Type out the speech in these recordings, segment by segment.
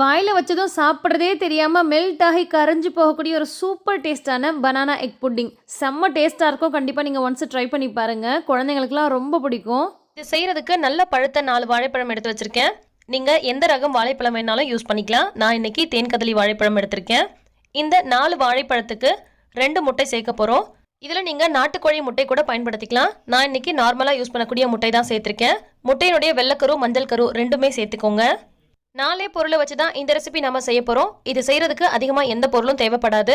வாயில் வச்சதும் சாப்பிட்றதே தெரியாமல் மெல்ட் ஆகி கரைஞ்சு போகக்கூடிய ஒரு சூப்பர் டேஸ்ட்டான பனானா எக் புட்டிங் செம்ம டேஸ்ட்டாக இருக்கும். கண்டிப்பாக நீங்கள் ஒன்ஸ் ட்ரை பண்ணி பாருங்கள் குழந்தைங்களுக்குலாம் ரொம்ப பிடிக்கும். இது செய்கிறதுக்கு நல்ல பழுத்த நாலு வாழைப்பழம் எடுத்து வச்சுருக்கேன். நீங்கள் எந்த ரகம் வாழைப்பழம் வேணாலும் யூஸ் பண்ணிக்கலாம். நான் இன்னைக்கு தேன் கதலி வாழைப்பழம் எடுத்திருக்கேன். இந்த நாலு வாழைப்பழத்துக்கு ரெண்டு முட்டை சேர்க்க போகிறோம் இதில் நீங்கள் நாட்டுக்கோழி முட்டை கூட பயன்படுத்திக்கலாம். நான் இன்னைக்கு நார்மலாக யூஸ் பண்ணக்கூடிய முட்டை தான் சேர்த்திருக்கேன். முட்டையினுடைய வெள்ளைக்கரு மஞ்சள் கரு ரெண்டுமே சேர்த்துக்கோங்க. நாலே பொருளை வச்சு தான் இந்த ரெசிபி நம்ம செய்ய போகிறோம் இது செய்கிறதுக்கு அதிகமாக எந்த பொருளும் தேவைப்படாது.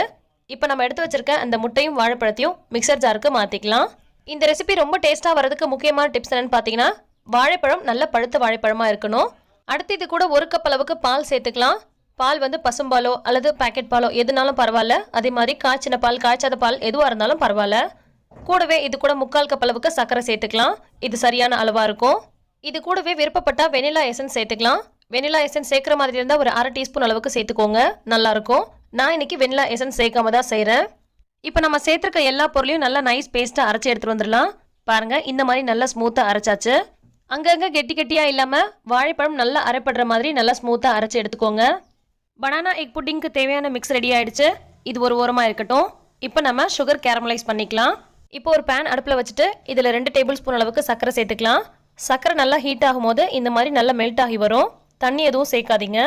இப்போ நம்ம எடுத்து வச்சிருக்க அந்த முட்டையும் வாழைப்பழத்தையும் மிக்சர் ஜாருக்கு மாற்றிக்கலாம் இந்த ரெசிபி ரொம்ப டேஸ்ட்டாக வரதுக்கு முக்கியமான டிப்ஸ் என்னென்னு பார்த்தீங்கன்னா வாழைப்பழம் நல்ல பழுத்த வாழைப்பழமாக இருக்கணும். அடுத்து இது கூட ஒரு கப் அளவுக்கு பால் சேர்த்துக்கலாம். பால் வந்து பசும்பாலோ அல்லது பாக்கெட் பாலோ எதுனாலும் பரவாயில்ல. அதே மாதிரி காய்ச்சின பால் காய்ச்சாத பால் எதுவாக இருந்தாலும் பரவாயில்ல. கூடவே இது கூட முக்கால் கப் அளவுக்கு சர்க்கரை சேர்த்துக்கலாம். இது சரியான அளவாக இருக்கும். இது கூடவே விருப்பப்பட்டால் வெனிலா எசன்ஸ் சேர்த்துக்கலாம். வெனிலா எசன்ஸ் சேர்க்குற மாதிரி இருந்தால் ஒரு அரை டீஸ்பூன் அளவுக்கு சேர்த்துக்கோங்க. நல்லாயிருக்கும். நான் இன்னைக்கு வெனிலா எசன்ஸ் சேர்க்காம தான் செய்கிறேன் இப்போ நம்ம சேர்த்துருக்க எல்லா பொருளையும் நல்லா நைஸ் பேஸ்ட்டாக அரைச்சி எடுத்துகிட்டு வந்துடலாம். பாருங்கள் இந்த மாதிரி நல்லா ஸ்மூத்தாக அரைச்சாச்சு. அங்கங்கே கெட்டி கெட்டியாக இல்லாமல் வாழைப்பழம் நல்லா அரைப்படுற மாதிரி நல்லா ஸ்மூத்தாக அரைச்சி எடுத்துக்கோங்க. பனானா எக் புட்டிங்க்கு தேவையான மிக்ஸ் ரெடி ஆகிடுச்சு இது ஒரு ஓரமாக இருக்கட்டும். இப்போ நம்ம சுகர் கேரமலைஸ் பண்ணிக்கலாம். இப்போ ஒரு பேன் அடுப்பில் வச்சுட்டு இதில் ரெண்டு டேபிள் ஸ்பூன் அளவுக்கு சர்க்கரை சேர்த்துக்கலாம். சர்க்கரை நல்லா ஹீட் ஆகும்போது இந்த மாதிரி நல்லா மெல்ட் ஆகி வரும். தண்ணி எதுவும் சேர்க்காதீங்க.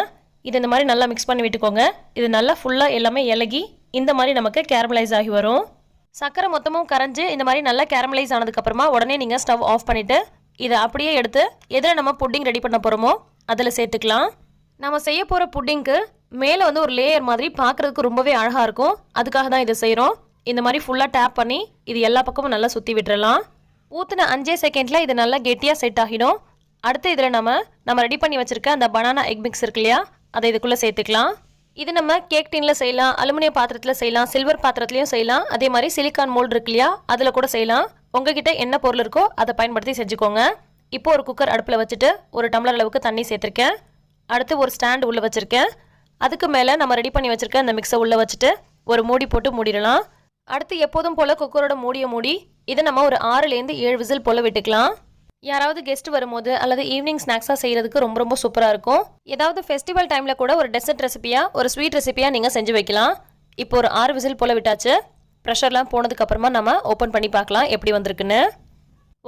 இது இந்த மாதிரி நல்லா மிக்ஸ் பண்ணி விட்டுக்கோங்க. இது நல்லா ஃபுல்லாக எல்லாமே இலகி இந்த மாதிரி நமக்கு கேரமலைஸ் ஆகி வரும். சர்க்கரை மொத்தமும் கரைஞ்சு இந்த மாதிரி நல்லா கேரமலைஸ் ஆனதுக்கப்புறமா உடனே நீங்கள் ஸ்டவ் ஆஃப் பண்ணிவிட்டு இதை அப்படியே எடுத்து எதில் நம்ம புட்டிங் ரெடி பண்ண போகிறோமோ அதில் சேர்த்துக்கலாம். நம்ம செய்ய போகிற புட்டிங்க்கு மேலே வந்து ஒரு லேயர் மாதிரி பார்க்குறதுக்கு ரொம்பவே அழகாக இருக்கும். அதுக்காக தான் இதை செய்கிறோம் இந்த மாதிரி ஃபுல்லாக டேப் பண்ணி இது எல்லா பக்கமும் நல்லா சுற்றி விட்டுறலாம். ஊற்றின அஞ்சே செகண்டில் இது நல்லா கெட்டியாக செட் ஆகிடும். அடுத்து இதில் நம்ம நம்ம ரெடி பண்ணி வச்சுருக்க அந்த பனானா எக் மிக்ஸ் இருக்கு இல்லையா? அதை இதுக்குள்ளே சேர்த்துக்கலாம். இது நம்ம கேக் டின்ல செய்யலாம் அலுமினிய பாத்திரத்தில் செய்யலாம் சில்வர் பாத்திரத்துலையும் செய்யலாம். அதே மாதிரி சிலிக்கான் மோல்டு இருக்கு இல்லையா? அதில் கூட செய்யலாம். உங்ககிட்ட என்ன பொருள் இருக்கோ அதை பயன்படுத்தி செஞ்சுக்கோங்க. இப்போ ஒரு குக்கர் அடுப்பில் வச்சுட்டு ஒரு டம்ளர் அளவுக்கு தண்ணி சேர்த்துருக்கேன். அடுத்து ஒரு ஸ்டாண்ட் உள்ளே வச்சுருக்கேன். அதுக்கு மேலே நம்ம ரெடி பண்ணி வச்சுருக்க அந்த மிக்ஸை உள்ளே வச்சுட்டு ஒரு மூடி போட்டு மூடிடலாம். அடுத்து எப்போதும் போல் குக்கரோட மூடிய மூடி இதை நம்ம ஒரு ஆறுலேருந்து ஏழு விசில் போல் விட்டுக்கலாம். யாராவது கெஸ்ட் வரும்போது அல்லது ஈவினிங் ஸ்நாக்ஸாக செய்கிறதுக்கு ரொம்ப ரொம்ப சூப்பராக இருக்கும். ஏதாவது ஃபெஸ்டிவல் டைமில் கூட ஒரு டெசர்ட் ரெசிபியாக ஒரு ஸ்வீட் ரெசிபியாக நீங்கள் செஞ்சு வைக்கலாம். இப்போ ஒரு ஆறு விசில் போல் விட்டாச்சு. ப்ரெஷர்லாம் போனதுக்கப்புறமா நம்ம ஓப்பன் பண்ணி பார்க்கலாம் எப்படி வந்திருக்குன்னு.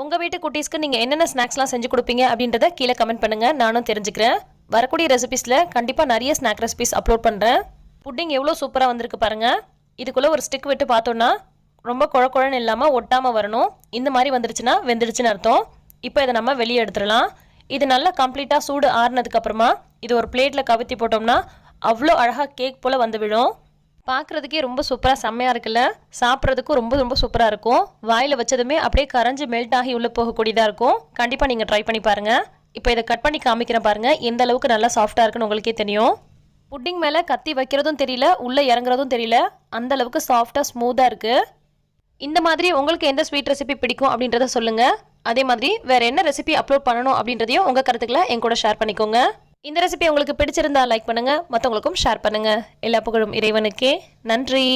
உங்கள் வீட்டு குட்டீஸ்க்கு நீங்கள் என்னென்ன ஸ்நாக்ஸ்லாம் செஞ்சு கொடுப்பீங்க அப்படின்றத கீழே கமெண்ட் பண்ணுங்கள் நானும் தெரிஞ்சுக்கிறேன். வரக்கூடிய ரெசிபிஸில் கண்டிப்பாக நிறைய ஸ்நாக் ரெசிபிஸ் அப்லோட் பண்ணுறேன் புட்டிங் எவ்வளோ சூப்பராக வந்திருக்கு பாருங்கள் இதுக்குள்ளே ஒரு ஸ்டிக் விட்டு பார்த்தோன்னா ரொம்ப குழ குழன்னு இல்லாமல் ஒட்டாமல் வரணும். இந்த மாதிரி வந்துருச்சுன்னா வெந்துடுச்சுன்னு அர்த்தம். இப்போ இதை நம்ம வெளியே எடுத்துடலாம். இது நல்லா கம்ப்ளீட்டாக சூடு ஆறுனதுக்கப்புறமா இது ஒரு பிளேட்டில் கவுத்தி போட்டோம்னா அவ்வளோ அழகாக கேக் போல் வந்து விடும் பார்க்குறதுக்கே ரொம்ப சூப்பராக செம்மையாக இருக்குல்ல? சாப்பிட்றதுக்கும் ரொம்ப ரொம்ப சூப்பராக இருக்கும். வாயில் வச்சதுமே அப்படியே கரைஞ்சு மெல்ட் ஆகி உள்ளே போகக்கூடியதாக இருக்கும். கண்டிப்பாக நீங்கள் ட்ரை பண்ணி பாருங்கள் இப்போ இதை கட் பண்ணி காமிக்கிறேன் பாருங்கள் எந்த அளவுக்கு நல்லா சாஃப்டாக இருக்குன்னு உங்களுக்கே தெரியும். புட்டிங் மேலே கத்தி வைக்கிறதும் தெரியல உள்ளே இறங்குறதும் தெரியல. அந்த அளவுக்கு சாஃப்டாக ஸ்மூத்தாக இருக்குது இந்த மாதிரி உங்களுக்கு எந்த ஸ்வீட் ரெசிபி பிடிக்கும் அப்படின்றத சொல்லுங்கள் அதே மாதிரி வேற என்ன ரெசிபி அப்லோட் பண்ணணும் அப்படின்றதையும் உங்க கருத்துக்களை என் கூட ஷேர் பண்ணிக்கோங்க. இந்த ரெசிபி உங்களுக்கு பிடிச்சிருந்தா லைக் பண்ணுங்க மற்றவங்களுக்கும் ஷேர் பண்ணுங்க. எல்லா புகழும் இறைவனுக்கே. நன்றி.